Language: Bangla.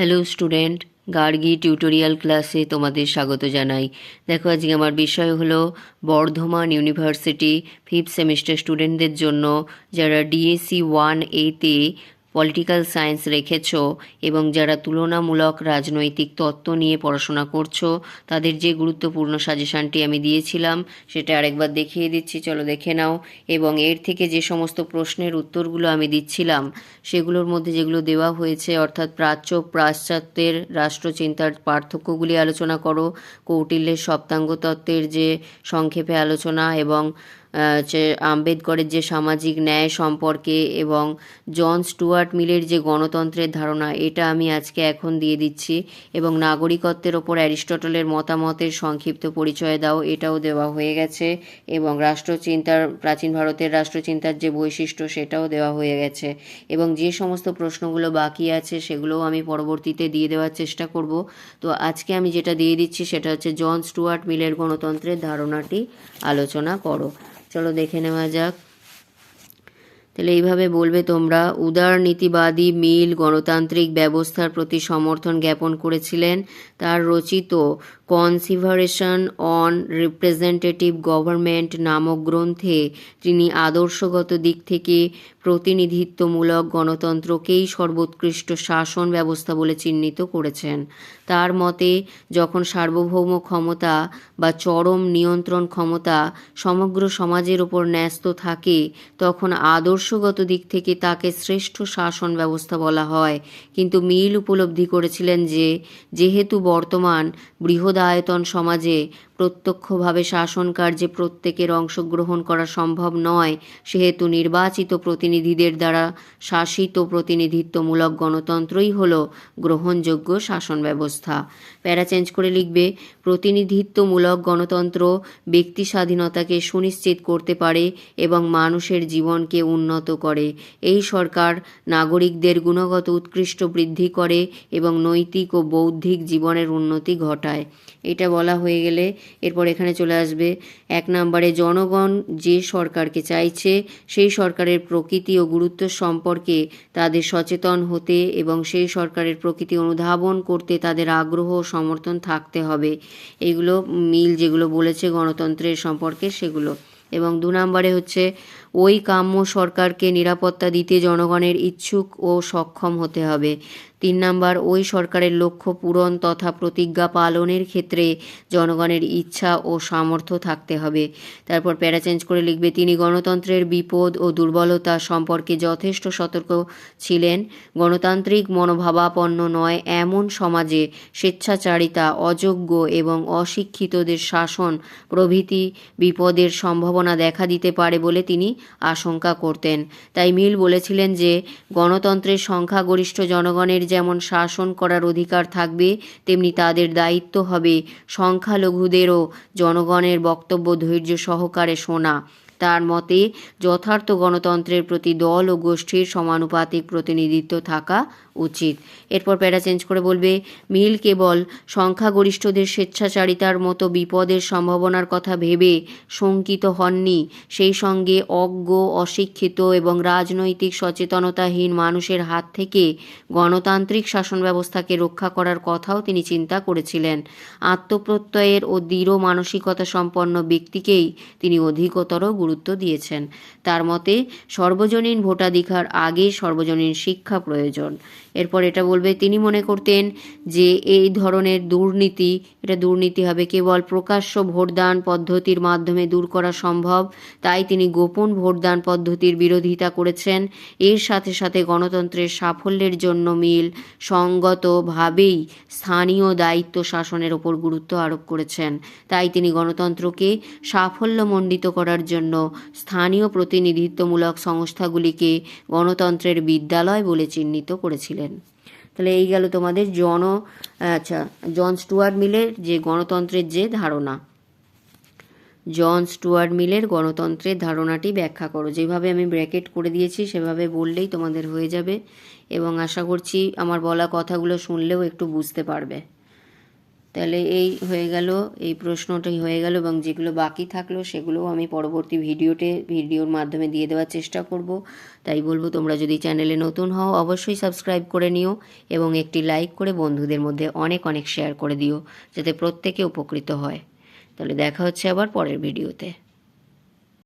হ্যালো স্টুডেন্ট গার্গি টিউটোরিয়াল ক্লাসে তোমাদের স্বাগত জানাই। দেখো, আজকে আমার বিষয় হলো বর্ধমান ইউনিভার্সিটি ফিফথ সেমিস্টার স্টুডেন্টদের জন্য যারা ডিএসসি ওয়ান এতে পলিটিক্যাল সায়েন্স রেখেছ এবং যারা তুলনামূলক রাজনৈতিক তত্ত্ব নিয়ে পড়াশোনা করছ, তাদের যে গুরুত্বপূর্ণ সাজেশানটি আমি দিয়েছিলাম, সেটা আরেকবার দেখিয়ে দিচ্ছি, চলো দেখে নাও। এবং এর থেকে যে সমস্ত প্রশ্নের উত্তরগুলো আমি দিচ্ছিলাম, সেগুলোর মধ্যে যেগুলো দেওয়া হয়েছে, অর্থাৎ প্রাচ্য পাশ্চাত্যের রাষ্ট্রচিন্তার পার্থক্যগুলি আলোচনা করো, কৌটিল্যের সপ্তাঙ্গ তত্ত্বের যে সংক্ষেপে আলোচনা এবং যে আম্বেদকরের যে সামাজিক ন্যায় সম্পর্কে এবং জন স্টুয়ার্ট মিলের যে গণতন্ত্রের ধারণা, এটা আমি আজকে এখন দিয়ে দিচ্ছি এবং নাগরিকত্বের ওপর অ্যারিস্টটলের মতামতের সংক্ষিপ্ত পরিচয় দাও, এটাও দেওয়া হয়ে গেছে এবং রাষ্ট্রচিন্তার, প্রাচীন ভারতের রাষ্ট্রচিন্তার যে বৈশিষ্ট্য, সেটাও দেওয়া হয়ে গেছে এবং যে সমস্ত প্রশ্নগুলো বাকি আছে, সেগুলোও আমি পরবর্তীতে দিয়ে দেওয়ার চেষ্টা করব। তো আজকে আমি যেটা দিয়ে দিচ্ছি, সেটা হচ্ছে জন স্টুয়ার্ট মিলের গণতন্ত্রের ধারণাটি আলোচনা করো। চলো দেখে নেওয়া যাক। তাহলে এইভাবে বলবে তোমরা উদারনীতিবাদী মিল গণতান্ত্রিক ব্যবস্থার প্রতি সমর্থন জ্ঞাপন করেছিলেন তার রচিত কনসিভারেশন অন রিপ্রেজেন্টেটিভ গভর্নমেন্ট নামক গ্রন্থে তিনি আদর্শগত দিক থেকে প্রতিনিধিত্বমূলক গণতন্ত্রকেই সর্বোৎকৃষ্ট শাসন ব্যবস্থা বলে চিহ্নিত করেছেন। তার মতে, যখন সার্বভৌম ক্ষমতা বা চরম নিয়ন্ত্রণ ক্ষমতা সমগ্র সমাজের ওপর ন্যস্ত থাকে, তখন আদর্শগত দিক থেকে তাকে শ্রেষ্ঠ শাসন ব্যবস্থা বলা হয়। কিন্তু মিল উপলব্ধি করেছিলেন যে, যেহেতু বর্তমান বৃহদায়তন সমাজে প্রত্যক্ষভাবে শাসন কার্যে প্রত্যেকের অংশগ্রহণ করা সম্ভব নয়, সেহেতু নির্বাচিত প্রতিনিধিদের দ্বারা শাসিত প্রতিনিধিত্বমূলক গণতন্ত্রই হল গ্রহণযোগ্য শাসন ব্যবস্থা প্যারা চেঞ্জ করে লিখবে, প্রতিনিধিত্বমূলক গণতন্ত্র ব্যক্তি স্বাধীনতাকে সুনিশ্চিত করতে পারে এবং মানুষের জীবনকে উন্নত করে। এই সরকার নাগরিকদের গুণগত উৎকৃষ্ট বৃদ্ধি করে এবং নৈতিক ও বৌদ্ধিক জীবনের উন্নতি ঘটায়। এটা বলা হয়ে গেলে এরপর এখানে চলে আসবে। এক নম্বরে জনগণ যে সরকারকে চাইছে, সেই সরকারের প্রকৃতি ও গুরুত্ব সম্পর্কে তাদের সচেতন হতে এবং সেই সরকারের প্রকৃতি অনুধাবন করতে তাদের আগ্রহ ও সমর্থন থাকতে হবে। এইগুলো মিল যেগুলো বলেছে গণতন্ত্রের সম্পর্কে সেগুলো। এবং দু নম্বরে হচ্ছে, ওই কাম্য সরকারকে নিরাপত্তা দিতে জনগণের ইচ্ছুক ও সক্ষম হতে হবে। তিন নাম্বার, ওই সরকারের লক্ষ্য পূরণ তথা প্রতিজ্ঞা পালনের ক্ষেত্রে জনগণের ইচ্ছা ও সামর্থ্য থাকতে হবে। তারপর প্যারা চেঞ্জ করে লিখবে, তিনি গণতন্ত্রের বিপদ ও দুর্বলতা সম্পর্কে যথেষ্ট সতর্ক ছিলেন। গণতান্ত্রিক মনোভাবাপন্ন নয়, এমন সমাজে স্বেচ্ছাচারিতা, অযোগ্য এবং অশিক্ষিতদের শাসন প্রভৃতি বিপদের সম্ভাবনা দেখা দিতে পারে বলে তিনি আশঙ্কা করতেন। তাই মিল বলেছিলেন যে, গণতন্ত্রের সংখ্যাগরিষ্ঠ জনগণের যেমন শাসন করার অধিকার থাকবে, তেমনি তাদের দায়িত্ব হবে সংখ্যালঘুদেরও। জনগণের বক্তব্য ধৈর্য সহকারে শোনা। তার মতে, যথার্থ গণতন্ত্রের প্রতি দল ও গোষ্ঠীর সমানুপাতিক প্রতিনিধিত্ব থাকা উচিত। এরপর প্যারা চেঞ্জ করে বলবে, মিল কেবল সংখ্যাগরিষ্ঠদের স্বেচ্ছাচারিতার মতো বিপদের সম্ভাবনার কথা ভেবে শঙ্কিত হননি। সেই সঙ্গে অজ্ঞ, অশিক্ষিত এবং রাজনৈতিক সচেতনতাহীন মানুষের হাত থেকে গণতান্ত্রিক শাসন ব্যবস্থাকে রক্ষা করার কথাও তিনি চিন্তা করেছিলেন। আত্মপ্রত্যয়ের ও দৃঢ় মানসিকতা সম্পন্ন ব্যক্তিকেই তিনি অধিকতর গুরুত্ব দিয়েছেন। তার মতে, সর্বজনীন ভোটাধিকার আগে সর্বজনীন শিক্ষা প্রয়োজন। এরপর এটা বলবে, তিনি মনে করতেন যে এই ধরনের দুর্নীতি, এটা দুর্নীতি হবে কেবল প্রকাশ্য ভোটদান পদ্ধতির মাধ্যমে দূর করা সম্ভব, তাই তিনি গোপন ভোটদান পদ্ধতির বিরোধিতা করেছেন। এর সাথে সাথে গণতন্ত্রের সাফল্যের জন্য মিল সঙ্গতভাবেই স্থানীয় দায়িত্ব শাসনের ওপর গুরুত্ব আরোপ করেছেন। তাই তিনি গণতন্ত্রকে সাফল্যমণ্ডিত করার জন্য স্থানীয় প্রতিনিধিত্বমূলক সংস্থাগুলিকে গণতন্ত্রের বিদ্যালয় বলে চিহ্নিত করেছিলেন। তাহলে এই গেল তোমাদের জন আচ্ছা জন স্টুয়ার্ট মিলের যে গণতন্ত্রের যে ধারণা। জন স্টুয়ার্ট মিলের গণতন্ত্রের ধারণাটি ব্যাখ্যা করো। যেভাবে আমি ব্র্যাকেট করে দিয়েছি, সেভাবে বললেই তোমাদের হয়ে যাবে। এবং আশা করছি আমার বলা কথাগুলো শুনলেও একটু বুঝতে পারবে। তাহলে এই হয়ে গেল, এই প্রশ্নটাই হয়ে গেল এবং যেগুলো বাকি থাকল সেগুলোও আমি পরবর্তী ভিডিওতে, ভিডিওর মাধ্যমে দিয়ে দেওয়ার চেষ্টা করব। তাই বলব, তোমরা যদি চ্যানেলে নতুন হও অবশ্যই সাবস্ক্রাইব করে নিও এবং একটি লাইক করে বন্ধুদের মধ্যে অনেক অনেক শেয়ার করে দিও, যাতে প্রত্যেকে উপকৃত হয়। তাহলে দেখা হচ্ছে আবার পরের ভিডিওতে।